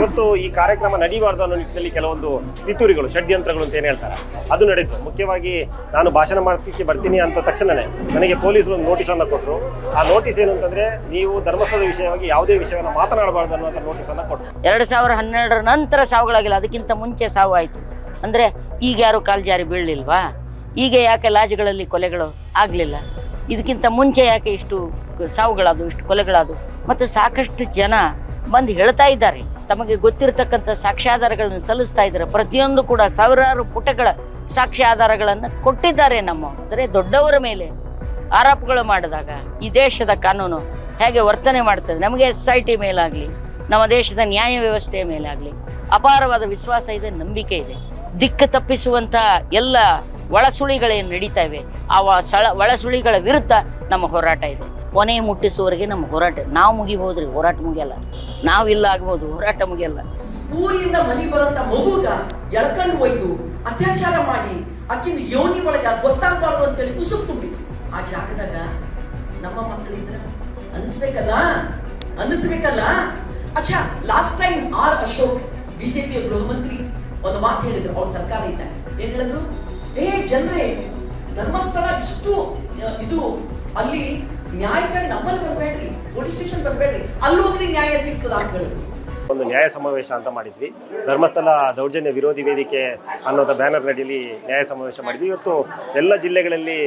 ಇವತ್ತು ಈ ಕಾರ್ಯಕ್ರಮ ನಡೀಬಾರ್ದು ಅನ್ನೋ ನಿಟ್ಟಿನಲ್ಲಿ ಕೆಲವೊಂದು ಪಿತೂರಿಗಳು, ಷಡ್ಯಂತ್ರಗಳು ಅಂತ ಏನು ಹೇಳ್ತಾರೆ, ಅದು ನಡೆಯಿತು ಮುಖ್ಯವಾಗಿ ನಾನು ಭಾಷಣ ಮಾಡ್ಲಿಕ್ಕೆ ಬರ್ತೀನಿ ಅಂತ ತಕ್ಷಣನೇ ನನಗೆ ಪೊಲೀಸರು ಒಂದು ನೋಟಿಸನ್ನು ಕೊಟ್ಟರು ಆ ನೋಟಿಸ್ ಏನು ಅಂತಂದ್ರೆ, ನೀವು ಧರ್ಮಸ್ಥಳದ ವಿಷಯವಾಗಿ ಯಾವುದೇ ವಿಷಯವನ್ನು ಮಾತನಾಡಬಾರ್ದು ಅನ್ನೋಂಥ ನೋಟಿಸನ್ನು ಕೊಟ್ಟರು ಎರಡು ಸಾವಿರ ಹನ್ನೆರಡರ ನಂತರ ಸಾವುಗಳಾಗಿಲ್ಲ, ಅದಕ್ಕಿಂತ ಮುಂಚೆ ಸಾವು ಆಯಿತು. ಅಂದರೆ ಈಗ ಯಾರು ಕಾಲು ಜಾರಿ ಬೀಳಲಿಲ್ವಾ? ಈಗ ಯಾಕೆ ಲಾಜ್ಗಳಲ್ಲಿ ಕೊಲೆಗಳು ಆಗಲಿಲ್ಲ? ಇದಕ್ಕಿಂತ ಮುಂಚೆ ಯಾಕೆ ಇಷ್ಟು ಸಾವುಗಳಾದವು, ಇಷ್ಟು ಕೊಲೆಗಳಾದವು? ಮತ್ತು ಸಾಕಷ್ಟು ಜನ ಬಂದು ಹೇಳ್ತಾ ಇದ್ದಾರೆ. ತಮಗೆ ಗೊತ್ತಿರತಕ್ಕಂಥ ಸಾಕ್ಷ್ಯಾಧಾರಗಳನ್ನು ಸಲ್ಲಿಸ್ತಾ ಇದ್ದಾರೆ. ಪ್ರತಿಯೊಂದು ಕೂಡ ಸಾವಿರಾರು ಪುಟಗಳ ಸಾಕ್ಷ್ಯಾಧಾರಗಳನ್ನು ಕೊಟ್ಟಿದ್ದಾರೆ ನಮ್ಮ. ಅಂದರೆ ದೊಡ್ಡವರ ಮೇಲೆ ಆರೋಪಗಳು ಮಾಡಿದಾಗ ಈ ದೇಶದ ಕಾನೂನು ಹೇಗೆ ವರ್ತನೆ ಮಾಡ್ತದೆ? ನಮಗೆ ಎಸ್ ಐ ಟಿ ಮೇಲಾಗಲಿ, ನಮ್ಮ ದೇಶದ ನ್ಯಾಯ ವ್ಯವಸ್ಥೆಯ ಮೇಲಾಗಲಿ ಅಪಾರವಾದ ವಿಶ್ವಾಸ ಇದೆ, ನಂಬಿಕೆ ಇದೆ. ದಿಕ್ಕು ತಪ್ಪಿಸುವಂಥ ಎಲ್ಲ ಒಳಸುಳಿಗಳೇನು ನಡೀತಾ ಇವೆ. ಆ ಸಳ, ಒಳಸುಳಿಗಳ ವಿರುದ್ಧ ನಮ್ಮ ಹೋರಾಟ ಇದೆ. ಕೊನೆ ಮುಟ್ಟಿಸುವವರೆಗೆ ನಮ್ಮ ಹೋರಾಟ. ನಾವು ಮುಗಿಬಹುದ್ರಿ, ಹೋರಾಟ ಮುಗಿಯಲ್ಲ. ನಾವು ಇಲ್ಲ ಆಗ್ಬೋದು, ಹೋರಾಟ ಮುಗಿಯಲ್ಲ. ಊರಿಂದ ಮನಿ ಬರೋಂತ ಮಗುಗ ಎಳ್ಕೊಂಡು ಒಯ್ದು ಅತ್ಯಾಚಾರ ಮಾಡಿ ಅಕ್ಕಿಂದ ಯೋನಿ ಒಳಗೆ ಗೊತ್ತಾಗಬಾರ್ದು ಅಂತೇಳಿ ಉಸುಕು ತುಂಬಿತು ಆ ಜಾಗದಾಗ ನಮ್ಮ ಮಕ್ಕಳಿದ್ರ ಅನಿಸ್ಬೇಕಲ್ಲ? ಅನಿಸ್ಬೇಕಲ್ಲ? ಅಚ್ಛಾ ಲಾಸ್ಟ್ ಟೈಮ್ ಆರ್ ಅಶೋಕ್ ಬಿಜೆಪಿಯ ಗೃಹ ಮಂತ್ರಿ, ಒಂದು ಮಾತು ಹೇಳಿದ್ರು. ಅವ್ರ ಸರ್ಕಾರ ಇದ್ದ ಏನ್ ಹೇಳಿದ್ರು? ಏ, ಜನರೇ, ಧರ್ಮಸ್ಥಳ ಇಷ್ಟು, ಇದು, ಅಲ್ಲಿ ನ್ಯಾಯಕ್ಕಾಗಿ ನಮ್ಮಲ್ಲಿ ಬರಬೇಡ್ರಿ ಪೊಲೀಸ್ ಸ್ಟೇಷನ್ ಬರಬೇಡ್ರಿ. ನ್ಯಾಯ ಅಂತ ಹೇಳಿದ್ರು. ಒಂದು ನ್ಯಾಯ ಸಮಾವೇಶ ಅಂತ ಮಾಡಿದ್ವಿ. ಧರ್ಮಸ್ಥಳ ದೌರ್ಜನ್ಯ ವಿರೋಧಿ ವೇದಿಕೆ ಅನ್ನೋದ ಬ್ಯಾನರ್ ನಡೀಲಿ ನ್ಯಾಯ ಸಮಾವೇಶ ಮಾಡಿದ್ವಿ. ಇವತ್ತು ಎಲ್ಲ ಜಿಲ್ಲೆಗಳಲ್ಲಿ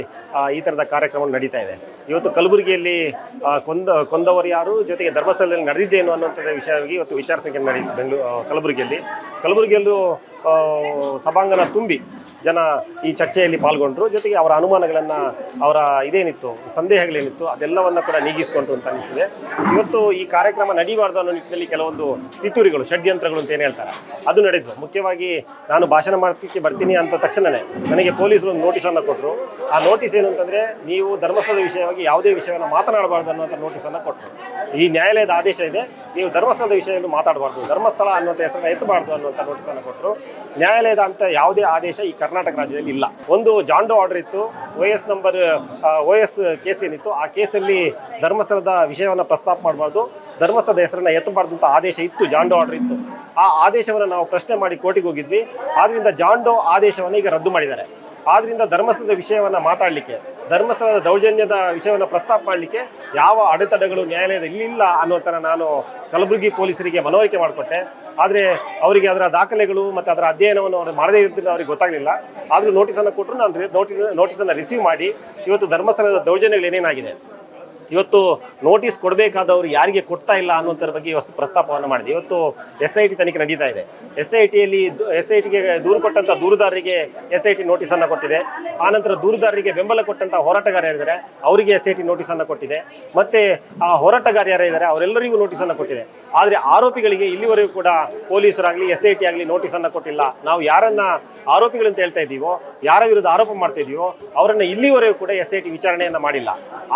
ಈ ಥರದ ಕಾರ್ಯಕ್ರಮ ನಡೀತಾ ಇದೆ. ಇವತ್ತು ಕಲಬುರಗಿಯಲ್ಲಿ ಕೊಂದ, ಕೊಂದವರು ಯಾರು, ಜೊತೆಗೆ ಧರ್ಮಸ್ಥಳದಲ್ಲಿ ನಡೆದಿದ್ದೇನು ಅನ್ನೋಂಥದ್ದು ವಿಷಯವಾಗಿ ಇವತ್ತು ವಿಚಾರ ಸಂಖ್ಯೆ ನಡೀತು ಬೆಂಗಳೂರು ಕಲಬುರಗಿಯಲ್ಲಿ. ಕಲಬುರಗಿಯಲ್ಲೂ ಸಭಾಂಗಣ ತುಂಬಿ ಜನ ಈ ಚರ್ಚೆಯಲ್ಲಿ ಪಾಲ್ಗೊಂಡ್ರು. ಜೊತೆಗೆ ಅವರ ಅನುಮಾನಗಳನ್ನು, ಅವರ ಇದೇನಿತ್ತು, ಸಂದೇಹಗಳೇನಿತ್ತು, ಅದೆಲ್ಲವನ್ನು ಕೂಡ ನೀಗಿಸಿಕೊಂಡ್ರು ಅಂತ ಅನಿಸಿದೆ ಇವತ್ತು ಈ ಕಾರ್ಯಕ್ರಮ ನಡೀಬಾರ್ದು ಅನ್ನೋ ನಿಟ್ಟಿನಲ್ಲಿ ಕೆಲವೊಂದು ಪಿತೂರಿಗಳು ಷಡ್ಯಂತ್ರಗಳು ಅಂತ ಏನು ಹೇಳ್ತಾರೆ, ಅದು ನಡೆದು ಮುಖ್ಯವಾಗಿ ನಾನು ಭಾಷಣ ಮಾಡೋದಕ್ಕೆ ಬರ್ತೀನಿ ಅಂತ ತಕ್ಷಣನೇ ನನಗೆ ಪೊಲೀಸರು ಒಂದು ನೋಟಿಸನ್ನು ಕೊಟ್ಟರು ಆ ನೋಟಿಸ್ ಏನು ಅಂತಂದರೆ, ನೀವು ಧರ್ಮಸ್ಥಳದ ವಿಷಯವಾಗಿ ಯಾವುದೇ ವಿಷಯವನ್ನು ಮಾತನಾಡಬಾರ್ದು ಅನ್ನೋಂಥ ನೋಟಿಸನ್ನು ಕೊಟ್ಟರು ಈ ನ್ಯಾಯಾಲಯದ ಆದೇಶ ಇದೆ ನೀವು ಧರ್ಮಸ್ಥಳದ ವಿಷಯದಲ್ಲಿ ಮಾತಾಡಬಾರ್ದು. ಧರ್ಮಸ್ಥಳ ಅನ್ನೋಂಥ ಹೆಸರನ್ನ ಎತ್ತಬಾರ್ದು ಅನ್ನುವಂಥ ನೋಟಿಸನ್ನು ಕೊಟ್ಟರು ನ್ಯಾಯಾಲಯದ ಅಂತ ಯಾವುದೇ ಆದೇಶ ಈ ಕರ್ನಾಟಕ ರಾಜ್ಯದಲ್ಲಿ ಇಲ್ಲ. ಒಂದು ಜಾಂಡೋ ಆರ್ಡರ್ ಇತ್ತು O S number O S case ಏನಿತ್ತು, ಆ ಕೇಸಲ್ಲಿ ಧರ್ಮಸ್ಥಳದ ವಿಷಯವನ್ನು ಪ್ರಸ್ತಾಪ ಮಾಡಬಾರ್ದು. ಧರ್ಮಸ್ಥಳದ ಹೆಸರನ್ನ ಎತ್ತಬಾರ್ದು ಅಂತ ಆದೇಶ ಇತ್ತು, ಜಾಂಡೋ ಆರ್ಡರ್ ಇತ್ತು. ಆ ಆದೇಶವನ್ನು ನಾವು ಪ್ರಶ್ನೆ ಮಾಡಿ ಕೋರ್ಟಿಗೆ ಹೋಗಿದ್ವಿ. ಆದ್ದರಿಂದ ಜಾಂಡೋ ಆದೇಶವನ್ನು ಈಗ ರದ್ದು ಮಾಡಿದ್ದಾರೆ. ಆದ್ದರಿಂದ ಧರ್ಮಸ್ಥಳದ ವಿಷಯವನ್ನು ಮಾತಾಡಲಿಕ್ಕೆ ಧರ್ಮಸ್ಥಳದ ದೌರ್ಜನ್ಯದ ವಿಷಯವನ್ನು ಪ್ರಸ್ತಾಪ ಮಾಡಲಿಕ್ಕೆ ಯಾವ ಅಡೆತಡೆಗಳು ನ್ಯಾಯಾಲಯದಲ್ಲಿ ಇಲ್ಲ ಅನ್ನೋ ಥರ ನಾನು ಕಲಬುರಗಿ ಪೊಲೀಸರಿಗೆ ಮನವರಿಕೆ ಮಾಡಿಕೊಟ್ಟೆ. ಆದರೆ ಅವರಿಗೆ ಅದರ ದಾಖಲೆಗಳು ಮತ್ತು ಅದರ ಅಧ್ಯಯನವನ್ನು ಅವರು ಮಾಡದೇ ಇರ್ತಿಲ್ಲ ಅವ್ರಿಗೆ ಗೊತ್ತಾಗಲಿಲ್ಲ. ಆದರೂ ನೋಟಿಸನ್ನು ಕೊಟ್ಟರು ನಾನು ನೋಟಿಸ್ ನೋಟಿಸನ್ನು ರಿಸೀವ್ ಮಾಡಿ ಇವತ್ತು ಧರ್ಮಸ್ಥಳದ ದೌರ್ಜನ್ಯಗಳು ಏನೇನಾಗಿದೆ? ಇವತ್ತು ನೋಟಿಸ್ ಕೊಡಬೇಕಾದವರು ಯಾರಿಗೆ ಕೊಡ್ತಾ ಇಲ್ಲ ಅನ್ನೋದ್ರ ಬಗ್ಗೆ ಇವತ್ತು ಪ್ರಸ್ತಾಪವನ್ನು ಮಾಡಿದೆ. ಇವತ್ತು ಎಸ್ ಐ ಟಿ ತನಿಖೆ ನಡೀತಾ ಇದೆ. ಎಸ್ ಐ ಟಿಯಲ್ಲಿ ಎಸ್ ಐ ಟಿಗೆ ದೂರು ಕೊಟ್ಟಂಥ ದೂರುದಾರರಿಗೆ ಎಸ್ ಐ ಟಿ ನೋಟಿಸನ್ನು ಕೊಟ್ಟಿದೆ. ಆನಂತರ ದೂರುದಾರರಿಗೆ ಬೆಂಬಲ ಕೊಟ್ಟಂಥ ಹೋರಾಟಗಾರ ಯಾರಿದ್ದಾರೆ, ಅವರಿಗೆ ಎಸ್ ಐ ಟಿ ನೋಟಿಸನ್ನು ಕೊಟ್ಟಿದೆ. ಮತ್ತು ಆ ಹೋರಾಟಗಾರ ಯಾರಿದ್ದಾರೆ, ಅವರೆಲ್ಲರಿಗೂ ನೋಟಿಸನ್ನು ಕೊಟ್ಟಿದೆ. ಆದರೆ ಆರೋಪಿಗಳಿಗೆ ಇಲ್ಲಿವರೆಗೂ ಕೂಡ ಪೊಲೀಸರಾಗಲಿ ಎಸ್ ಐ ಟಿ ಆಗಲಿ ನೋಟಿಸನ್ನು ಕೊಟ್ಟಿಲ್ಲ. ನಾವು ಯಾರನ್ನ ಆರೋಪಿಗಳಂತ ಹೇಳ್ತಾ ಇದ್ದೀವೋ, ಯಾರ ವಿರುದ್ಧ ಆರೋಪ ಮಾಡ್ತಾ ಇದೀವೋ ಅವರನ್ನ ಇಲ್ಲಿವರೆಗೂ ಕೂಡ ಎಸ್ ಐ ಟಿ ವಿಚಾರಣೆಯನ್ನು ಮಾಡಿಲ್ಲ.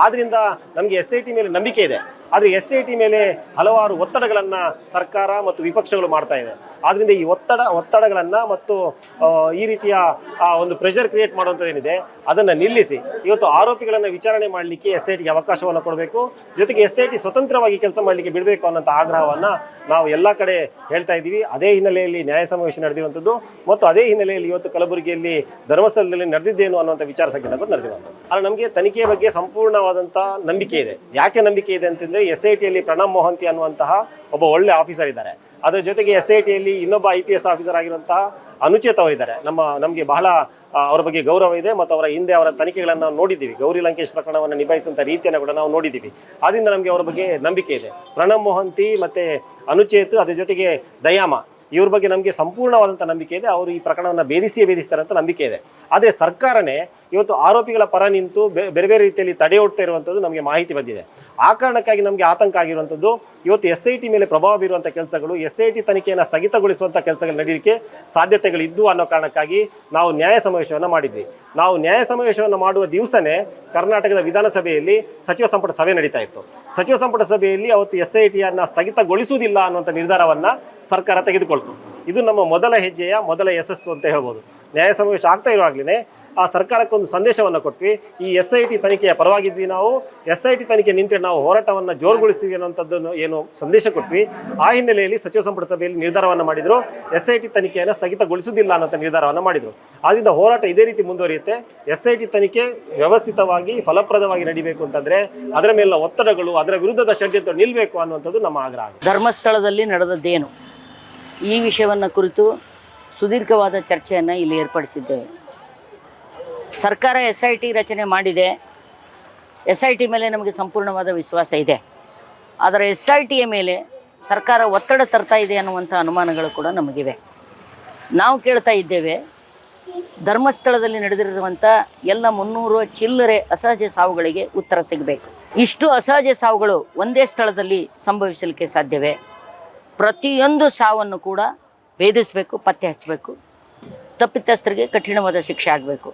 ಆದ್ದರಿಂದ ನಮಗೆ ಎಸ್ ಐ ಟಿ ಮೇಲೆ ನಂಬಿಕೆ ಇದೆ. ಆದರೆ ಎಸ್ ಐ ಟಿ ಮೇಲೆ ಹಲವಾರು ಒತ್ತಡಗಳನ್ನು ಸರ್ಕಾರ ಮತ್ತು ವಿಪಕ್ಷಗಳು ಮಾಡ್ತಾ ಇದೆ ಆದ್ದರಿಂದ ಈ ಒತ್ತಡ, ಒತ್ತಡಗಳನ್ನು ಮತ್ತು ಈ ರೀತಿಯ ಒಂದು ಪ್ರೆಷರ್ ಕ್ರಿಯೇಟ್ ಮಾಡುವಂಥದ್ದು ಏನಿದೆ, ಅದನ್ನು ನಿಲ್ಲಿಸಿ. ಇವತ್ತು ಆರೋಪಿಗಳನ್ನು ವಿಚಾರಣೆ ಮಾಡಲಿಕ್ಕೆ ಎಸ್ ಐ ಟಿಗೆ ಅವಕಾಶವನ್ನು ಕೊಡಬೇಕು. ಜೊತೆಗೆ ಎಸ್ ಐ ಟಿ ಸ್ವತಂತ್ರವಾಗಿ ಕೆಲಸ ಮಾಡಲಿಕ್ಕೆ ಬಿಡಬೇಕು ಅನ್ನೋಂಥ ಆಗ್ರಹವನ್ನು ನಾವು ಎಲ್ಲ ಕಡೆ ಹೇಳ್ತಾ ಇದ್ದೀವಿ. ಅದೇ ಹಿನ್ನೆಲೆಯಲ್ಲಿ ನ್ಯಾಯ ಸಮಾವೇಶ ನಡೆದಿರುವಂಥದ್ದು ಮತ್ತು ಅದೇ ಹಿನ್ನೆಲೆಯಲ್ಲಿ ಇವತ್ತು ಕಲಬುರಗಿಯಲ್ಲಿ ಧರ್ಮಸ್ಥಳದಲ್ಲಿ ನಡೆದಿದ್ದೇನು ಅನ್ನುವಂಥ ವಿಚಾರ ಸಂಕಿರಣ ನಡೆದಿರುವಂಥದ್ದು ಆದರೆ ನಮಗೆ ತನಿಖೆಯ ಬಗ್ಗೆ ಸಂಪೂರ್ಣವಾದಂಥ ನಂಬಿಕೆ ಇದೆ. ಯಾಕೆ ನಂಬಿಕೆ ಇದೆ ಅಂತಂದರೆ ಎಸ್ ಐ ಟಿಯಲ್ಲಿ ಪ್ರಣಬ್ ಮೊಹಂತಿ ಅನ್ನುವಂತಹ ಒಬ್ಬ ಒಳ್ಳೆ ಆಫೀಸರ್ ಇದ್ದಾರೆ. ಅದರ ಜೊತೆಗೆ ಎಸ್ ಐ ಟಿಯಲ್ಲಿ ಇನ್ನೊಬ್ಬ ಐ ಪಿ ಎಸ್ ಆಫೀಸರ್ ಆಗಿರುವಂತಹ ಅನುಚೇತ್ ಅವರಿದ್ದಾರೆ. ನಮ್ಮ, ನಮಗೆ ಬಹಳ ಅವರ ಬಗ್ಗೆ ಗೌರವ ಇದೆ ಮತ್ತು ಅವರ ಹಿಂದೆ ಅವರ ತನಿಖೆಗಳನ್ನು ನಾವು ನೋಡಿದ್ದೀವಿ. ಗೌರಿ ಲಂಕೇಶ್ ಪ್ರಕರಣವನ್ನು ನಿಭಾಯಿಸುವಂಥ ರೀತಿಯನ್ನು ಕೂಡ ನಾವು ನೋಡಿದ್ದೀವಿ. ಆದ್ದರಿಂದ ನಮಗೆ ಅವರ ಬಗ್ಗೆ ನಂಬಿಕೆ ಇದೆ. ಪ್ರಣಬ್ ಮೊಹಂತಿ ಮತ್ತು ಅನುಚೇತ್, ಅದರ ಜೊತೆಗೆ ದಯಾಮ, ಇವ್ರ ಬಗ್ಗೆ ನಮಗೆ ಸಂಪೂರ್ಣವಾದಂಥ ನಂಬಿಕೆ ಇದೆ. ಅವರು ಈ ಪ್ರಕರಣವನ್ನು ಭೇದಿಸಿಯೇ ಭೇದಿಸ್ತಾರೆ ಅಂತ ನಂಬಿಕೆ ಇದೆ. ಆದರೆ ಸರ್ಕಾರನೇ ಇವತ್ತು ಆರೋಪಿಗಳ ಪರ ನಿಂತು ಬೇರೆ ಬೇರೆ ರೀತಿಯಲ್ಲಿ ತಡೆ ಒಡ್ತಾ ಇರುವಂಥದ್ದು ನಮಗೆ ಮಾಹಿತಿ ಬಂದಿದೆ. ಆ ಕಾರಣಕ್ಕಾಗಿ ನಮಗೆ ಆತಂಕ ಆಗಿರುವಂಥದ್ದು, ಇವತ್ತು ಎಸ್ ಐ ಟಿ ಮೇಲೆ ಪ್ರಭಾವ ಬೀರುವಂಥ ಕೆಲಸಗಳು ಎಸ್ ಐ ಟಿ ತನಿಖೆಯನ್ನು ಸ್ಥಗಿತಗೊಳಿಸುವಂಥ ಕೆಲಸಗಳು ನಡೆಯಲಿಕ್ಕೆ ಸಾಧ್ಯತೆಗಳಿದ್ದು ಅನ್ನೋ ಕಾರಣಕ್ಕಾಗಿ ನಾವು ನ್ಯಾಯ ಸಮಾವೇಶವನ್ನು ಮಾಡಿದ್ವಿ. ನಾವು ನ್ಯಾಯ ಸಮಾವೇಶವನ್ನು ಮಾಡುವ ದಿವಸನೇ ಕರ್ನಾಟಕದ ವಿಧಾನಸಭೆಯಲ್ಲಿ ಸಚಿವ ಸಂಪುಟ ಸಭೆ ನಡೀತಾ ಇತ್ತು. ಸಚಿವ ಸಂಪುಟ ಸಭೆಯಲ್ಲಿ ಅವತ್ತು ಎಸ್ ಐ ಟಿಯನ್ನು ಸ್ಥಗಿತಗೊಳಿಸುವುದಿಲ್ಲ ಅನ್ನುವಂಥ ನಿರ್ಧಾರವನ್ನು ಸರ್ಕಾರ ತೆಗೆದುಕೊಳ್ತು. ಇದು ನಮ್ಮ ಮೊದಲ ಹೆಜ್ಜೆಯ ಮೊದಲ ಯಶಸ್ಸು ಅಂತ ಹೇಳ್ಬೋದು. ನ್ಯಾಯ ಸಮಾವೇಶ ಆಗ್ತಾ ಇರುವಾಗಲೇ ಆ ಸರ್ಕಾರಕ್ಕೊಂದು ಸಂದೇಶವನ್ನು ಕೊಟ್ವಿ. ಈ ಎಸ್ ಐ ಟಿ ತನಿಖೆಯ ಪರವಾಗಿದ್ವಿ ನಾವು. ಎಸ್ ಐ ಟಿ ತನಿಖೆ ನಿಂತರೆ ನಾವು ಹೋರಾಟವನ್ನು ಜೋರುಗೊಳಿಸ್ತೀವಿ ಅನ್ನೋಂಥದ್ದನ್ನು ಏನು ಸಂದೇಶ ಕೊಟ್ವಿ. ಆ ಹಿನ್ನೆಲೆಯಲ್ಲಿ ಸಚಿವ ಸಂಪುಟ ಸಭೆಯಲ್ಲಿ ನಿರ್ಧಾರವನ್ನು ಮಾಡಿದರು. ಎಸ್ ಐ ಟಿ ತನಿಖೆಯನ್ನು ಸ್ಥಗಿತಗೊಳಿಸುವುದಿಲ್ಲ ಅನ್ನೋ ನಿರ್ಧಾರವನ್ನು ಮಾಡಿದರು. ಆದ್ದರಿಂದ ಹೋರಾಟ ಇದೇ ರೀತಿ ಮುಂದುವರಿಯುತ್ತೆ. ಎಸ್ ಐ ಟಿ ತನಿಖೆ ವ್ಯವಸ್ಥಿತವಾಗಿ, ಫಲಪ್ರದವಾಗಿ ನಡಿಬೇಕು ಅಂತಂದರೆ ಅದರ ಮೇಲಿನ ಒತ್ತಡಗಳು, ಅದರ ವಿರುದ್ಧದ ಷಡ್ಯಂತ್ರ ನಿಲ್ಲಬೇಕು ಅನ್ನುವಂಥದ್ದು ನಮ್ಮ ಆಗ್ರಹ ಧರ್ಮಸ್ಥಳದಲ್ಲಿ ನಡೆದದ್ದೇನು? ಈ ವಿಷಯವನ್ನು ಕುರಿತು ಸುದೀರ್ಘವಾದ ಚರ್ಚೆಯನ್ನು ಇಲ್ಲಿ ಏರ್ಪಡಿಸಿದ್ದೇವೆ. ಸರ್ಕಾರ ಎಸ್ ಐ ಟಿ ರಚನೆ ಮಾಡಿದೆ. ಎಸ್ ಐ ಟಿ ಮೇಲೆ ನಮಗೆ ಸಂಪೂರ್ಣವಾದ ವಿಶ್ವಾಸ ಇದೆ. ಆದರೆ ಎಸ್ ಐ ಟಿಯ ಮೇಲೆ ಸರ್ಕಾರ ಒತ್ತಡ ತರ್ತಾ ಇದೆ ಅನ್ನುವಂಥ ಅನುಮಾನಗಳು ಕೂಡ ನಮಗಿವೆ. ನಾವು ಕೇಳ್ತಾ ಇದ್ದೇವೆ, ಧರ್ಮಸ್ಥಳದಲ್ಲಿ ನಡೆದಿರುವಂಥ ಎಲ್ಲ ಮುನ್ನೂರು ಚಿಲ್ಲರೆ ಅಸಹಜ ಸಾವುಗಳಿಗೆ ಉತ್ತರ ಸಿಗಬೇಕು. ಇಷ್ಟು ಅಸಹಜ ಸಾವುಗಳು ಒಂದೇ ಸ್ಥಳದಲ್ಲಿ ಸಂಭವಿಸಲಿಕ್ಕೆ ಸಾಧ್ಯವೇ? ಪ್ರತಿಯೊಂದು ಸಾವನ್ನು ಕೂಡ ಭೇದಿಸಬೇಕು, ಪತ್ತೆ ಹಚ್ಚಬೇಕು. ತಪ್ಪಿತಸ್ಥರಿಗೆ ಕಠಿಣವಾದ ಶಿಕ್ಷೆ ಆಗಬೇಕು.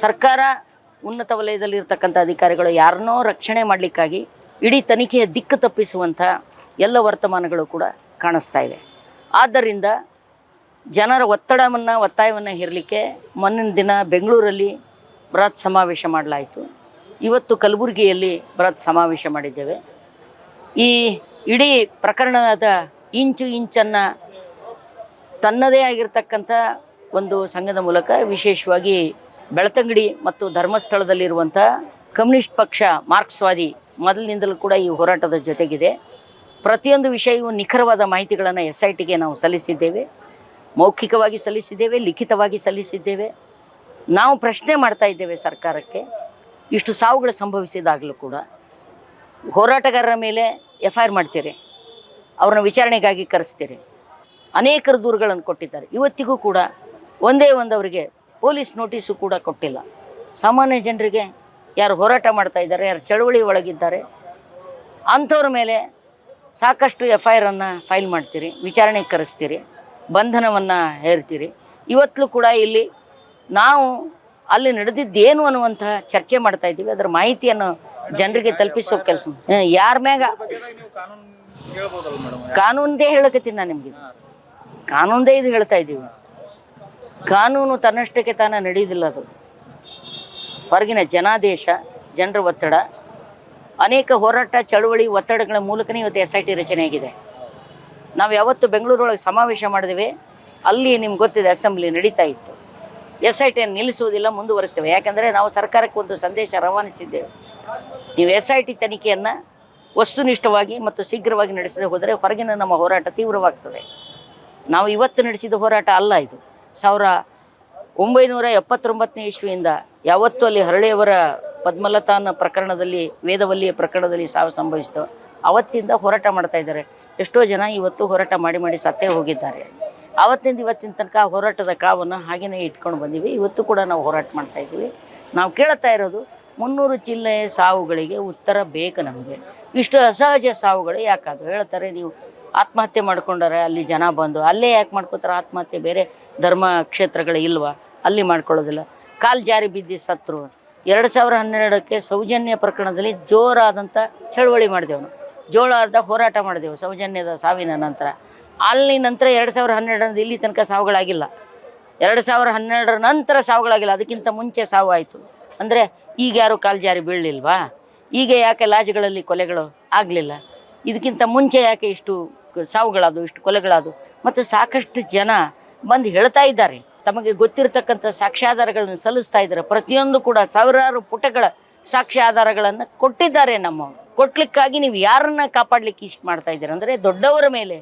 ಸರ್ಕಾರ ಉನ್ನತ ವಲಯದಲ್ಲಿ ಇರ್ತಕ್ಕಂಥ ಅಧಿಕಾರಿಗಳು ಯಾರನ್ನೋ ರಕ್ಷಣೆ ಮಾಡಲಿಕ್ಕಾಗಿ ಇಡೀ ತನಿಖೆಯ ದಿಕ್ಕು ತಪ್ಪಿಸುವಂಥ ಎಲ್ಲ ವರ್ತಮಾನಗಳು ಕೂಡ ಕಾಣಿಸ್ತಾ ಇವೆ. ಆದ್ದರಿಂದ ಜನರ ಒತ್ತಡವನ್ನು, ಒತ್ತಾಯವನ್ನು ಹೇರಲಿಕ್ಕೆ ಮೊನ್ನಿನ ದಿನ ಬೆಂಗಳೂರಲ್ಲಿ ಬೃಹತ್ ಸಮಾವೇಶ ಮಾಡಲಾಯಿತು. ಇವತ್ತು ಕಲಬುರಗಿಯಲ್ಲಿ ಬೃಹತ್ ಸಮಾವೇಶ ಮಾಡಿದ್ದೇವೆ. ಈ ಇಡೀ ಪ್ರಕರಣದ ಇಂಚು ಇಂಚನ್ನು ತನ್ನದೇ ಆಗಿರ್ತಕ್ಕಂಥ ಒಂದು ಸಂಘದ ಮೂಲಕ ವಿಶೇಷವಾಗಿ ಬೆಳತಂಗಡಿ ಮತ್ತು ಧರ್ಮಸ್ಥಳದಲ್ಲಿರುವಂಥ ಕಮ್ಯುನಿಸ್ಟ್ ಪಕ್ಷ ಮಾರ್ಕ್ಸ್ವಾದಿ ಮೊದಲಿನಿಂದಲೂ ಕೂಡ ಈ ಹೋರಾಟದ ಜೊತೆಗಿದೆ. ಪ್ರತಿಯೊಂದು ವಿಷಯವೂ ನಿಖರವಾದ ಮಾಹಿತಿಗಳನ್ನು ಎಸ್ ಐ ಟಿಗೆ ನಾವು ಸಲ್ಲಿಸಿದ್ದೇವೆ. ಮೌಖಿಕವಾಗಿ ಸಲ್ಲಿಸಿದ್ದೇವೆ, ಲಿಖಿತವಾಗಿ ಸಲ್ಲಿಸಿದ್ದೇವೆ. ನಾವು ಪ್ರಶ್ನೆ ಮಾಡ್ತಾ ಇದ್ದೇವೆ ಸರ್ಕಾರಕ್ಕೆ. ಇಷ್ಟು ಸಾವುಗಳು ಸಂಭವಿಸಿದಾಗಲೂ ಕೂಡ. ಹೋರಾಟಗಾರರ ಮೇಲೆ ಎಫ್ ಐ ಆರ್ ಮಾಡ್ತೀರಿ. ಅವ್ರನ್ನ ವಿಚಾರಣೆಗಾಗಿ ಕರೆಸ್ತೀರಿ. ಅನೇಕರು ದೂರುಗಳನ್ನು ಕೊಟ್ಟಿದ್ದಾರೆ. ಇವತ್ತಿಗೂ ಕೂಡ ಒಂದೇ ಒಂದು ಅವರಿಗೆ ಪೊಲೀಸ್ ನೋಟಿಸು ಕೂಡ ಕೊಟ್ಟಿಲ್ಲ. ಸಾಮಾನ್ಯ ಜನರಿಗೆ ಯಾರು ಹೋರಾಟ ಮಾಡ್ತಾ ಇದ್ದಾರೆ ಯಾರು ಚಳವಳಿ ಒಳಗಿದ್ದಾರೆ ಅಂಥವ್ರ ಮೇಲೆ ಸಾಕಷ್ಟು ಎಫ್ ಐ ಆರನ್ನು ಫೈಲ್ ಮಾಡ್ತೀರಿ ವಿಚಾರಣೆಗೆ ಕರೆಸ್ತೀರಿ ಬಂಧನವನ್ನು ಹೇರ್ತೀರಿ. ಇವತ್ತಲೂ ಕೂಡ ಇಲ್ಲಿ ನಾವು ಅಲ್ಲಿ ನಡೆದಿದ್ದೇನು ಅನ್ನುವಂತಹ ಚರ್ಚೆ ಮಾಡ್ತಾ ಇದ್ದೀವಿ. ಅದರ ಮಾಹಿತಿಯನ್ನು ಜನರಿಗೆ ತಲುಪಿಸೋ ಕೆಲಸ ಯಾರ ಮ್ಯಾಗ? ಕಾನೂನದೇ ಹೇಳಕತ್ತೀನಿ ನಾನು ನಿಮಗೆ. ಕಾನೂನದೇ ಇದು ಹೇಳ್ತಾ ಇದ್ದೀವಿ. ಕಾನೂನು ತನ್ನಷ್ಟಕ್ಕೆ ತಾನ ನಡೆಯುವುದಿಲ್ಲ ಅದು. ಹೊರಗಿನ ಜನಾದೇಶ, ಜನರ ಒತ್ತಡ, ಅನೇಕ ಹೋರಾಟ, ಚಳುವಳಿ, ಒತ್ತಡಗಳ ಮೂಲಕನೇ ಇವತ್ತು ಎಸ್ ಐ ಟಿ ರಚನೆಯಾಗಿದೆ. ನಾವು ಯಾವತ್ತು ಬೆಂಗಳೂರೊಳಗೆ ಸಮಾವೇಶ ಮಾಡಿದ್ವಿ ಅಲ್ಲಿ ನಿಮ್ಗೆ ಗೊತ್ತಿದೆ ಅಸೆಂಬ್ಲಿ ನಡೀತಾ ಇತ್ತು. ಎಸ್ ಐ ಟಿಯನ್ನು ನಿಲ್ಲಿಸುವುದಿಲ್ಲ, ಮುಂದುವರಿಸ್ತೇವೆ. ಯಾಕಂದರೆ ನಾವು ಸರ್ಕಾರಕ್ಕೆ ಒಂದು ಸಂದೇಶ ರವಾನಿಸಿದ್ದೇವೆ. ನೀವು ಎಸ್ ಐ ಟಿ ತನಿಖೆಯನ್ನು ವಸ್ತುನಿಷ್ಠವಾಗಿ ಮತ್ತು ಶೀಘ್ರವಾಗಿ ನಡೆಸದೆ ಹೋದರೆ ಹೊರಗಿನ ನಮ್ಮ ಹೋರಾಟ ತೀವ್ರವಾಗ್ತದೆ. ನಾವು ಇವತ್ತು ನಡೆಸಿದ ಹೋರಾಟ ಅಲ್ಲ ಇದು. ಸಾವಿರ ಒಂಬೈನೂರ ಎಪ್ಪತ್ತೊಂಬತ್ತನೇ ಇಸ್ವಿಯಿಂದ ಯಾವತ್ತೂ ಅಲ್ಲಿ ಹರಳೆಯವರ ಪದ್ಮಲತಾನ ಪ್ರಕರಣದಲ್ಲಿ, ವೇದವಲ್ಲಿಯ ಪ್ರಕರಣದಲ್ಲಿ ಸಾವು ಸಂಭವಿಸಿತು. ಅವತ್ತಿಂದ ಹೋರಾಟ ಮಾಡ್ತಾ ಇದ್ದಾರೆ. ಎಷ್ಟೋ ಜನ ಇವತ್ತು ಹೋರಾಟ ಮಾಡಿ ಮಾಡಿ ಸತ್ತೇ ಹೋಗಿದ್ದಾರೆ. ಆವತ್ತಿಂದ ಇವತ್ತಿನ ತನಕ ಹೋರಾಟದ ಕಾವನ್ನು ಹಾಗೆಯೇ ಇಟ್ಕೊಂಡು ಬಂದೀವಿ. ಇವತ್ತು ಕೂಡ ನಾವು ಹೋರಾಟ ಮಾಡ್ತಾ ಇದ್ದೀವಿ. ನಾವು ಕೇಳ್ತಾ ಇರೋದು, ಮುನ್ನೂರು ಜಿಲ್ಲೆಯ ಸಾವುಗಳಿಗೆ ಉತ್ತರ ಬೇಕು ನಮಗೆ. ಇಷ್ಟು ಅಸಹಜ ಸಾವುಗಳು ಯಾಕಾದ್ರು ಹೇಳ್ತಾರೆ ನೀವು? ಆತ್ಮಹತ್ಯೆ ಮಾಡ್ಕೊಂಡಾರೆ ಅಲ್ಲಿ ಜನ ಬಂದು, ಅಲ್ಲೇ ಯಾಕೆ ಮಾಡ್ಕೋತಾರೆ ಆತ್ಮಹತ್ಯೆ? ಬೇರೆ ಧರ್ಮ ಕ್ಷೇತ್ರಗಳು ಇಲ್ವಾ? ಅಲ್ಲಿ ಮಾಡ್ಕೊಳ್ಳೋದಿಲ್ಲ. ಕಾಲು ಜಾರಿ ಬಿದ್ದು ಸತ್ರು. ಎರಡು ಸಾವಿರ ಹನ್ನೆರಡಕ್ಕೆ ಸೌಜನ್ಯ ಪ್ರಕರಣದಲ್ಲಿ ಜೋರಾದಂಥ ಚಳವಳಿ ಮಾಡಿದೆವು ಜೋರಾದ ಹೋರಾಟ ಮಾಡಿದೆವು ಸೌಜನ್ಯದ ಸಾವಿನ ನಂತರ. ಅಲ್ಲಿ ನಂತರ ಎರಡು ಸಾವಿರ ಹನ್ನೆರಡರಿಂದ ಇಲ್ಲಿ ತನಕ ಸಾವುಗಳಾಗಿಲ್ಲ. ಎರಡು ಸಾವಿರ ಹನ್ನೆರಡರ ನಂತರ ಸಾವುಗಳಾಗಿಲ್ಲ. ಅದಕ್ಕಿಂತ ಮುಂಚೆ ಸಾವು ಆಯಿತು ಅಂದರೆ ಈಗ ಯಾರು ಕಾಲು ಜಾರಿ ಬೀಳಲಿಲ್ವಾ? ಈಗ ಯಾಕೆ ಲಾಜ್ಗಳಲ್ಲಿ ಕೊಲೆಗಳು ಆಗಲಿಲ್ಲ? ಇದಕ್ಕಿಂತ ಮುಂಚೆ ಯಾಕೆ ಇಷ್ಟು ಸಾವುಗಳಾದವು, ಇಷ್ಟು ಕೊಲೆಗಳಾದವು. ಮತ್ತು ಸಾಕಷ್ಟು ಜನ ಬಂದು ಹೇಳ್ತಾ ಇದ್ದಾರೆ. ತಮಗೆ ಗೊತ್ತಿರತಕ್ಕಂಥ ಸಾಕ್ಷ್ಯಾಧಾರಗಳನ್ನು ಸಲ್ಲಿಸ್ತಾ ಇದ್ದಾರೆ. ಪ್ರತಿಯೊಂದು ಕೂಡ ಸಾವಿರಾರು ಪುಟಗಳ ಸಾಕ್ಷ್ಯಾಧಾರಗಳನ್ನು ಕೊಟ್ಟಿದ್ದಾರೆ ನಮ್ಮ ಕೊಟ್ಲಿಕ್ಕಾಗಿ ನೀವು ಯಾರನ್ನ ಕಾಪಾಡಲಿಕ್ಕೆ ಇಷ್ಟು ಮಾಡ್ತಾ ಇದ್ದೀರ? ಅಂದರೆ ದೊಡ್ಡವರ ಮೇಲೆ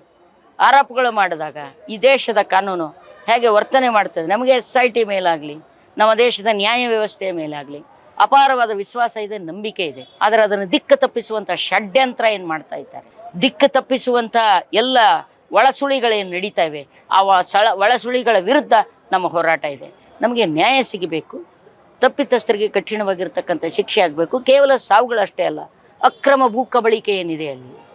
ಆರೋಪಗಳು ಮಾಡಿದಾಗ ಈ ದೇಶದ ಕಾನೂನು ಹೇಗೆ ವರ್ತನೆ ಮಾಡ್ತದೆ? ನಮಗೆ ಎಸ್ ಐ ಟಿ ಮೇಲಾಗಲಿ, ನಮ್ಮ ದೇಶದ ನ್ಯಾಯ ವ್ಯವಸ್ಥೆಯ ಮೇಲಾಗಲಿ ಅಪಾರವಾದ ವಿಶ್ವಾಸ ಇದೆ, ನಂಬಿಕೆ ಇದೆ. ಆದರೆ ಅದನ್ನು ದಿಕ್ಕ ತಪ್ಪಿಸುವಂಥ ಷಡ್ಯಂತ್ರ ಏನು ಮಾಡ್ತಾ ಇದ್ದಾರೆ? ದಿಕ್ಕು ತಪ್ಪಿಸುವಂಥ ಎಲ್ಲ ಒಳಸುಳಿಗಳೇನು ನಡೀತಾ ಇವೆ. ಆ ಸಳ ಒಳಸುಳಿಗಳ ವಿರುದ್ಧ ನಮ್ಮ ಹೋರಾಟ ಇದೆ. ನಮಗೆ ನ್ಯಾಯ ಸಿಗಬೇಕು. ತಪ್ಪಿತಸ್ಥರಿಗೆ ಕಠಿಣವಾಗಿರ್ತಕ್ಕಂಥ ಶಿಕ್ಷೆ ಆಗಬೇಕು. ಕೇವಲ ಸಾವುಗಳಷ್ಟೇ ಅಲ್ಲ, ಅಕ್ರಮ ಭೂ ಕಬಳಿಕೆ ಏನಿದೆ ಅಲ್ಲಿ?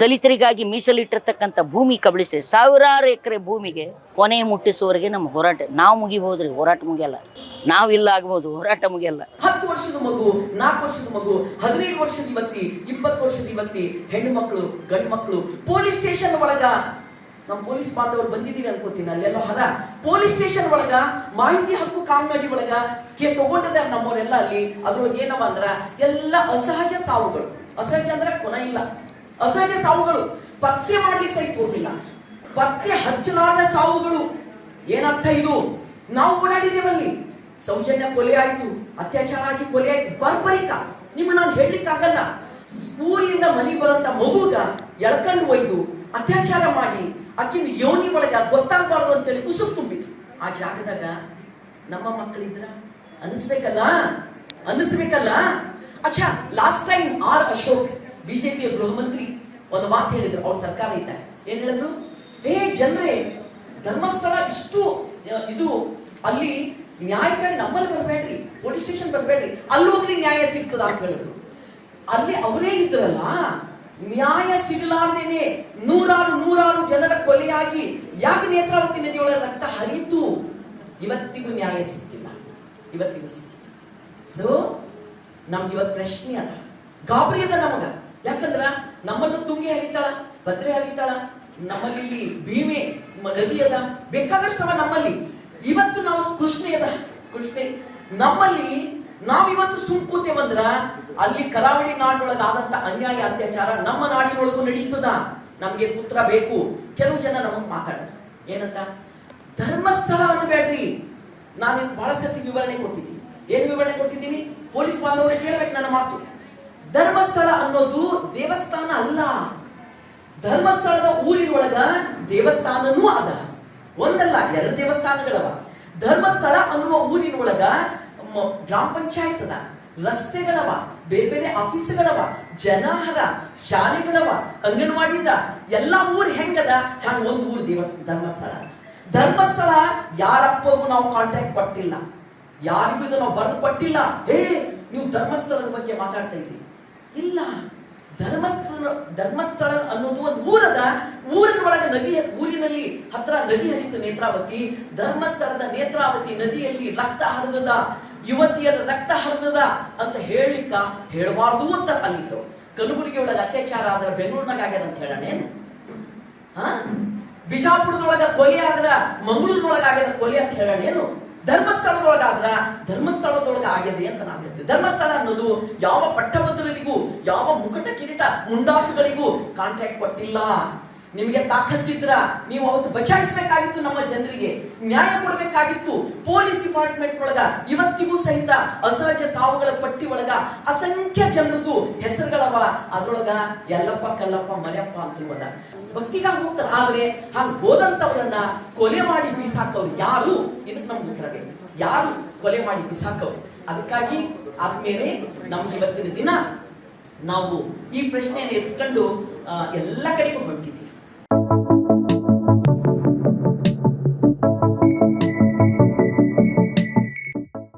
ದಲಿತರಿಗಾಗಿ ಮೀಸಲಿಟ್ಟಿರ್ತಕ್ಕಂಥ ಭೂಮಿ ಕಬಳಿಸಿ ಸಾವಿರಾರು ಎಕರೆ ಭೂಮಿಗೆ ಕೊನೆ ಮುಟ್ಟಿಸುವವರೆಗೆ ನಮ್ಮ ಹೋರಾಟ. ನಾವು ಮುಗಿಬೋದ್ರಿ ಹೋರಾಟ ಮುಗಿಯಲ್ಲ. ನಾವು ಇಲ್ಲ ಆಗ್ಬೋದು ಹೋರಾಟ ಮುಗಿಯಲ್ಲ. ಹತ್ತು ವರ್ಷದ ಮಗು, ನಾಲ್ಕು ವರ್ಷದ ಮಗು, ಹದಿನೈದು ವರ್ಷದ ಇವತ್ತಿ ಇಪ್ಪತ್ತು ವರ್ಷದ ಇವತ್ತಿ ಹೆಣ್ಣು ಮಕ್ಕಳು, ಗಂಡು ಮಕ್ಕಳು, ಪೊಲೀಸ್ ಸ್ಟೇಷನ್ ಒಳಗ. ನಮ್ಮ ಪೊಲೀಸ್ ಬಾಂಧವರು ಬಂದಿದ್ದೀವಿ ಅನ್ಕೋತೀನಿ, ಅಲ್ಲೆಲ್ಲ ಹರ ಪೊಲೀಸ್ ಸ್ಟೇಷನ್ ಒಳಗ, ಮಾಹಿತಿ ಹಕ್ಕು ಕಾಲ್ನಡಿ ಒಳಗ, ಕೇ ತಗೊಂಡದ ನಮ್ಮವರೆಲ್ಲ ಅಲ್ಲಿ, ಅದ್ರೊಳಗೆ ಏನವ ಅಂದ್ರ, ಎಲ್ಲ ಅಸಹಜ ಸಾವುಗಳು. ಅಸಹಜ ಅಂದ್ರೆ ಕೊನ ಇಲ್ಲ. ಅಸಹಜ ಸಾವುಗಳು. ಪತ್ತೆ ಮಾಡ್ಲಿಕ್ಕೆ ಸಹಿತ ಹೋಗಿಲ್ಲ ಪತ್ತೆ ಹಚ್ಚಲಾರದ ಸಾವುಗಳು. ಏನರ್ಥ ಇದು? ನಾವು ಓಡಾಡಿದೇವಲ್ಲಿ ಸೌಜನ್ಯ ಕೊಲೆ ಆಯ್ತು. ಅತ್ಯಾಚಾರ ಆಗಿ ಕೊಲೆ ಆಯ್ತು. ಬರ್ಬರಿಕ. ನಿಮ್ಮ ನಾನು ಹೇಳಲಿಕ್ಕಾಗಲ್ಲ. ಸ್ಕೂಲಿಂದ ಮನೆಗೆ ಬರೋಂತ ಮಗುಗ ಎಳ್ಕೊಂಡು ಒಯ್ದು ಅತ್ಯಾಚಾರ ಮಾಡಿ ಆಕಿನ ಯೋನಿ ಒಳಗೆ ಗೊತ್ತಾಗಬಾರ್ದು ಅಂತೇಳಿ ಉಸುಕ್ ತುಂಬಿತು. ಆ ಜಾಗದಾಗ ನಮ್ಮ ಮಕ್ಕಳಿದ್ರ? ಅನಿಸ್ಬೇಕಲ್ಲ? ಅನಿಸ್ಬೇಕಲ್ಲ? ಅಚ್ಛಾ ಲಾಸ್ಟ್ ಟೈಮ್ ಆರ್ ಅಶೋಕ್ ಬಿಜೆಪಿಯ ಗೃಹ ಮಂತ್ರಿ ಒಂದು ಮಾತು ಹೇಳಿದ್ರು, ಅವ್ರ ಸರ್ಕಾರ ಇದ್ದ ಏನ್ ಹೇಳಿದ್ರು? ಹೇ ಜನರೇ, ಧರ್ಮಸ್ಥಳ ಇಷ್ಟು ಇದು, ಅಲ್ಲಿ ನ್ಯಾಯಕ್ಕಾಗಿ ನಮ್ಮಲ್ಲಿ ಬರಬೇಡ್ರಿ, ಪೊಲೀಸ್ ಸ್ಟೇಷನ್ ಬರಬೇಡ್ರಿ, ಅಲ್ಲಿ ಹೋಗ್ರಿ ನ್ಯಾಯ ಸಿಗ್ತದ ಅಂತ ಹೇಳಿದ್ರು. ಅಲ್ಲಿ ಅವರೇ ಇದ್ರಲ್ಲ, ನ್ಯಾಯ ಸಿಗಲಾರ್ದೇನೆ ನೂರಾರು ನೂರಾರು ಜನರ ಕೊಲೆಯಾಗಿ ಯಾಕೆ ನೇತ್ರಾವತಿ ನದಿಯೊಳಗೆ ರಕ್ತ ಹರಿತು ಇವತ್ತಿಗೂ ನ್ಯಾಯ ಸಿಕ್ಕಿಲ್ಲ ಇವತ್ತಿಗೂ ಸಿಕ್ಕಿಲ್ಲ ಸೊ ನಮ್ಗೆ ಇವತ್ತು ಪ್ರಶ್ನೆ ಅದ. ಗಾಬರಿ ಅದ ನಮಗ. ಯಾಕಂದ್ರ ನಮ್ಮಲ್ಲೂ ತುಂಗಿ ಹರಿತಾಳ, ಭದ್ರೆ ಹರಿತಾಳ, ನಮ್ಮಲ್ಲಿ ಭೀಮೆ ನದಿ ಅದ, ಬೇಕಾದಷ್ಟವ ನಮ್ಮಲ್ಲಿ. ಇವತ್ತು ನಾವು ಕೃಷ್ಣ ಅದ, ಕೃಷ್ಣೆ. ನಮ್ಮಲ್ಲಿ ನಾವಿವತ್ತು ಸುಮ್ಕೂತೇವಂದ್ರ ಅಲ್ಲಿ ಕರಾವಳಿ ನಾಡಿನೊಳಗೆ ಆದಂತ ಅನ್ಯಾಯ, ಅತ್ಯಾಚಾರ ನಮ್ಮ ನಾಡಿನೊಳಗೂ ನಡೀತದ. ನಮ್ಗೆ ಉತ್ತರ ಬೇಕು. ಕೆಲವು ಜನ ನಮಗ್ ಮಾತಾಡೋದು. ಏನಂತ? ಧರ್ಮಸ್ಥಳ ಅನ್ಬೇಡ್ರಿ ನಾನು ಬಹಳ ಸರ್ತಿ ವಿವರಣೆ ಕೊಟ್ಟಿದ್ದೀನಿ. ಏನ್ ವಿವರಣೆ ಕೊಟ್ಟಿದ್ದೀನಿ? ಪೊಲೀಸ್ ಬಾಂಧವರೇ ಕೇಳಬೇಕು ನನ್ನ ಮಾತು. ಧರ್ಮಸ್ಥಳ ಅನ್ನೋದು ದೇವಸ್ಥಾನ ಅಲ್ಲ. ಧರ್ಮಸ್ಥಳದ ಊರಿನೊಳಗ ದೇವಸ್ಥಾನನೂ ಅದ. ಒಂದಲ್ಲ, ಎರಡು ದೇವಸ್ಥಾನಗಳವ. ಧರ್ಮಸ್ಥಳ ಅನ್ನುವ ಊರಿನೊಳಗ ಗ್ರಾಮ ಪಂಚಾಯತ್ ಅದ. ರಸ್ತೆಗಳವ, ಬೇರೆ ಬೇರೆ ಆಫೀಸ್ಗಳವ ಜನಹರ ಶಾಲೆಗಳವ ಅಂಗನವಾಡಿದ ಎಲ್ಲ ಊರ್ ಹೆಂಗದ ಹಂಗ ಒಂದು ಊರು ದೇವಸ್, ಧರ್ಮಸ್ಥಳ. ಧರ್ಮಸ್ಥಳ ಯಾರಪ್ಪಗೂ ನಾವು ಕಾಂಟ್ರಾಕ್ಟ್ ಕೊಟ್ಟಿಲ್ಲ. ಯಾರಿಗೂ ಇದು ನಾವು ಬರೆದು ಕೊಟ್ಟಿಲ್ಲ. ಹೇ, ನೀವು ಧರ್ಮಸ್ಥಳದ ಬಗ್ಗೆ ಮಾತಾಡ್ತಾ ಇದ್ದೀವಿ ಇಲ್ಲ. ಧರ್ಮಸ್ಥಳ ಧರ್ಮಸ್ಥಳ ಅನ್ನೋದು ಒಂದು ಊರದ ಊರಿನ ಒಳಗೆ ನದಿ ಊರಿನಲ್ಲಿ ಹತ್ರ ನದಿ ಹರಿತು ನೇತ್ರಾವತಿ, ಧರ್ಮಸ್ಥಳದ ನೇತ್ರಾವತಿ ನದಿಯಲ್ಲಿ ರಕ್ತ ಹರಿದದ ಯುವತಿಯರ ರಕ್ತ ಹರಿದದ ಅಂತ ಹೇಳಲಿಕ್ಕ ಹೇಳಬಾರ್ದು ಅಂತ ಅಲ್ಲಿತ್ತು. ಕಲಬುರಗಿ ಒಳಗೆ ಅತ್ಯಾಚಾರ ಆದ್ರೆ ಬೆಂಗಳೂರಿನಾಗ ಆಗ್ಯದ ಅಂತ ಹೇಳಣ ಏನು? ಹಾ? ಬಿಜಾಪುರದೊಳಗ ಕೊಲೆ ಆದ್ರ ಮಂಗಳೂರಿನೊಳಗಾಗ್ಯದ ಕೊಲೆ ಅಂತ ಹೇಳೋಣ ಏನು ಧರ್ಮಸ್ಥಳದೊಳಗ ಆಗಿದೆ ಅಂತ ನಾವು ಹೇಳ್ತೀವಿ. ಧರ್ಮಸ್ಥಳ ಅನ್ನೋದು ಯಾವ ಪಟ್ಟಭದ್ರರಿಗೂ, ಯಾವ ಮುಕಟ ಕಿರೀಟ ಮುಂಡಾಸುಗಳಿಗೂ ಕಾಂಟ್ರಾಕ್ಟ್ ಕೊಟ್ಟಿಲ್ಲ. ನಿಮಗೆ ತಾಕತ್ತಿದ್ರ ನೀವು ಅವತ್ತು ಬಚಾಯಿಸಬೇಕಾಗಿತ್ತು ನಮ್ಮ ಜನರಿಗೆ, ನ್ಯಾಯ ಕೊಡಬೇಕಾಗಿತ್ತು. ಪೊಲೀಸ್ ಡಿಪಾರ್ಟ್ಮೆಂಟ್ ಒಳಗ, ಇವತ್ತಿಗೂ ಸಹಿತ ಅಸಹಜ ಸಾವುಗಳ ಪಟ್ಟಿ ಒಳಗ ಅಸಂಖ್ಯ ಜನರದ್ದು ಹೆಸರುಗಳವ. ಅದ್ರೊಳಗ ಎಲ್ಲಪ್ಪ ಕಲ್ಲಪ್ಪ, ಮನೆಯಪ್ಪ ಅಂತ ಹೋದ ಭಕ್ತಿಗಾಗಿ ಹೋಗ್ತಾರೆ. ಆದ್ರೆ ಹಾಗೆ ಹೋದಂತವ್ರನ್ನ ಕೊಲೆ ಮಾಡಿ ಬೀಸಾಕವ್ರು ಯಾರು? ಇದಕ್ಕೆ ನಮ್ಗೆ ಉತ್ತರ ಯಾರು ಕೊಲೆ ಮಾಡಿ ಬಿಸಾಕವ್ರು? ಅದಕ್ಕಾಗಿ ಆದ್ಮೇಲೆ ನಮ್ಗೆ ಇವತ್ತಿನ ದಿನ ನಾವು ಈ ಪ್ರಶ್ನೆಯನ್ನು ಎತ್ಕೊಂಡು ಎಲ್ಲ ಕಡೆಗೂ ಹೊಂಟಿದ್ದೀವಿ.